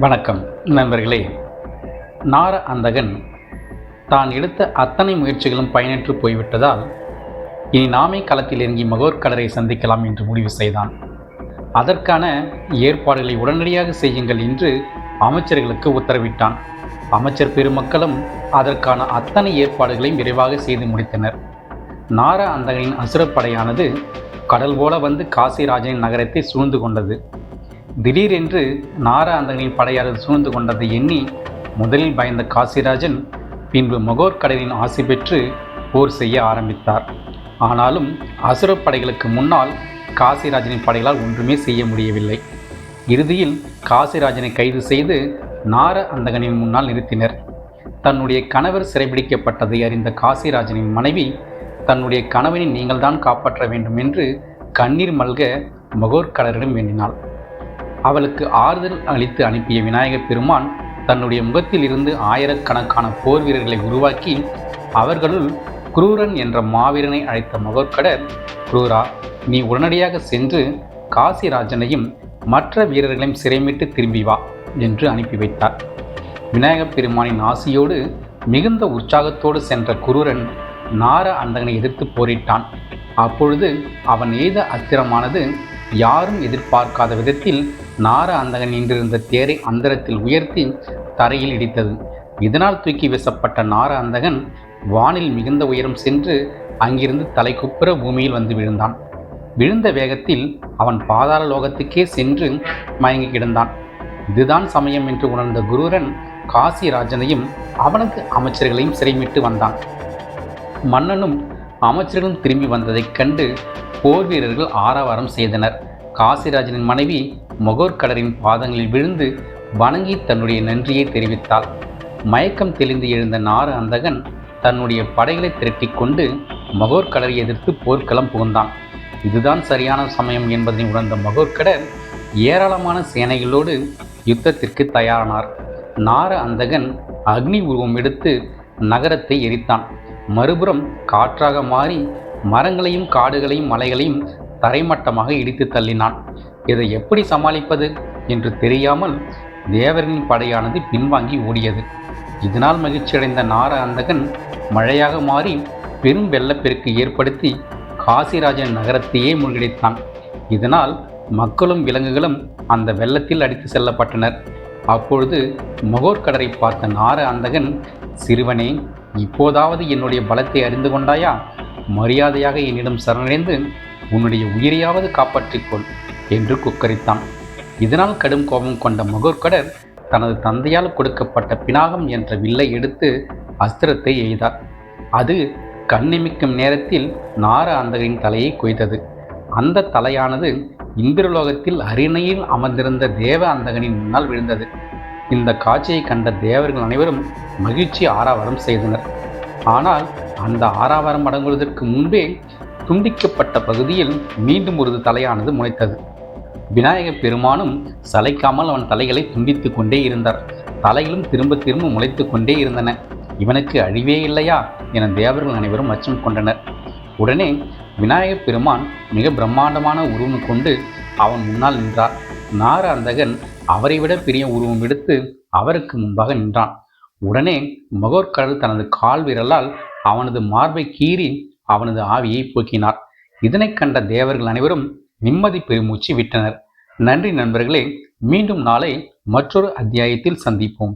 வணக்கம் நண்பர்களே. நார அந்தகன் தான் எடுத்த அத்தனை முயற்சிகளும் பயனற்று போய்விட்டதால் இனி நாமே களத்தில் இறங்கி மகோர்கடரை சந்திக்கலாம் என்று முடிவு செய்தான். அதற்கான ஏற்பாடுகளை உடனடியாக செய்யுங்கள் என்று அமைச்சர்களுக்கு உத்தரவிட்டான். அமைச்சர் பெருமக்களும் அதற்கான அத்தனை ஏற்பாடுகளையும் விரைவாக செய்து முடித்தனர். நார அந்தகனின் அசுரப்படையானது கடல் போல வந்து காசிராஜனின் நகரத்தை சூழ்ந்து கொண்டது. திடீரென்று நார அந்தகனின் படையாளர் சூழ்ந்து கொண்டதை எண்ணி முதலில் பயந்த காசிராஜன் பின்பு மகோர்கடலின் ஆசி பெற்று போர் செய்ய ஆரம்பித்தார். ஆனாலும் அசுரப் படைகளுக்கு முன்னால் காசிராஜனின் படைகளால் ஒன்றுமே செய்ய முடியவில்லை. இறுதியில் காசிராஜனை கைது செய்து நார அந்தகனின் முன்னால் நிறுத்தினர். தன்னுடைய கணவர் சிறைபிடிக்கப்பட்டதை அறிந்த காசிராஜனின் மனைவி தன்னுடைய கணவனை நீங்கள்தான் காப்பாற்ற வேண்டும் என்று கண்ணீர் மல்க மகோர்கடரிடம் வேண்டினாள். அவளுக்கு ஆறுதல் அளித்து அனுப்பிய விநாயகப் பெருமான் தன்னுடைய முகத்தில் இருந்து ஆயிரக்கணக்கான போர் வீரர்களை உருவாக்கி அவர்களுள் குரூரன் என்ற மாவீரனை அழைத்த மகோர்கடர் குரூரா நீ உடனடியாக சென்று காசிராஜனையும் மற்ற வீரர்களையும் சிறைமிட்டு திரும்பி வா என்று அனுப்பி வைத்தார். விநாயகப் பெருமானின் ஆசியோடு மிகுந்த உற்சாகத்தோடு சென்ற குரூரன் நார அந்தகனை எதிர்த்து போரிட்டான். அப்பொழுது அவன் எய்த அஸ்திரமானது யாரும் எதிர்பார்க்காத விதத்தில் நார அந்தகன் நின்றிருந்த தேரை அந்தரத்தில் உயர்த்தி தரையில் இடித்தது. இதனால் தூக்கி வீசப்பட்ட நார அந்தகன் வானில் மிகுந்த உயரம் சென்று அங்கிருந்து தலைக்குப்புற பூமியில் வந்து விழுந்தான். விழுந்த வேகத்தில் அவன் பாதாள லோகத்துக்கே சென்று மயங்கி கிடந்தான். இதுதான் சமயம் என்று உணர்ந்த குருரன் காசிராஜனையும் அவனுக்கு அமைச்சர்களையும் சிறைமிட்டு வந்தான். மன்னனும் அமைச்சர்களும் திரும்பி வந்ததைக் கண்டு போர் வீரர்கள் ஆரவாரம் செய்தனர். காசிராஜனின் மனைவி மொகோர்கடரின் பாதங்களில் விழுந்து வணங்கி தன்னுடைய நன்றியை தெரிவித்தாள். மயக்கம் தெளிந்து எழுந்த நார அந்தகன் தன்னுடைய படைகளை திரட்டி கொண்டு மகோர்கடரை எதிர்த்து போர்க்களம் புகுந்தான். இதுதான் சரியான சமயம் என்பதை உணர்ந்த மகோர்கடர் ஏராளமான சேனைகளோடு யுத்தத்திற்கு தயாரானார். நார அந்தகன் அக்னி உருவம் எடுத்து நகரத்தை எரித்தான். மறுபுறம் காற்றாக மாறி மரங்களையும் காடுகளையும் மலைகளையும் தரைமட்டமாக இடித்து தள்ளினான். இதை எப்படி சமாளிப்பது? என்று தெரியாமல் தேவரின் படையானது பின்வாங்கி ஓடியது. இதனால் மகிழ்ச்சியடைந்த நார அந்தகன் மழையாக மாறி பெரும் வெள்ளப்பெருக்கு ஏற்படுத்தி காசிராஜன் நகரத்தையே மூழ்கடித்தான் இதனால் மக்களும் விலங்குகளும் அந்த வெள்ளத்தில் அடித்து செல்லப்பட்டனர். அப்பொழுது மகோர்கடரை பார்த்த நார அந்தகன் சிறுவனே இப்போதாவது என்னுடைய பலத்தை அறிந்து கொண்டாயா? மரியாதையாக என்னிடம் சரணடைந்து உன்னுடைய உயிரையாவது காப்பாற்றிக்கொள் என்று குக்கரித்தான். இதனால் கடும் கோபம் கொண்ட மகோர்கடர் தனது தந்தையால் கொடுக்கப்பட்ட பினாகம் என்ற வில்லை எடுத்து அஸ்திரத்தை எய்தார். அது கண்ணிமிக்கும் நேரத்தில் நார அந்தகரின் தலையை கொய்தது. அந்த தலையானது இந்திரலோகத்தில் அரியணையில் அமர்ந்திருந்த தேவ அந்தகனின் முன்னால் விழுந்தது. இந்த காட்சியை கண்ட தேவர்கள் அனைவரும் மகிழ்ச்சி ஆராவரம் செய்தனர். ஆனால் அந்த ஆராவரம் அடங்குவதற்கு முன்பே துண்டிக்கப்பட்ட பகுதியில் மீண்டும் ஒரு தலையானது முளைத்தது. விநாயக பெருமானும் சளைக்காமல் அவன் தலைகளை துண்டித்து கொண்டே இருந்தார். தலைகளும் திரும்ப திரும்ப முளைத்து கொண்டே இருந்தன. இவனுக்கு அழிவே இல்லையா? என தேவர்கள் அனைவரும் அச்சம் கொண்டனர். உடனே விநாயகர் பெருமான் மிக பிரம்மாண்டமான உருவம் கொண்டு அவன் முன்னால் நின்றார். நார அந்தகன் அவரை விட பெரிய உருவம் எடுத்து அவருக்கு முன்பாக நின்றான். உடனே மகோர்கடல் தனது கால் விரலால் அவனது மார்பை கீறி அவனது ஆவியை போக்கினார். இதனை கண்ட தேவர்கள் அனைவரும் நிம்மதி பெருமூச்சு விட்டனர். நன்றி நண்பர்களே மீண்டும் நாளை மற்றொரு அத்தியாயத்தில் சந்திப்போம்.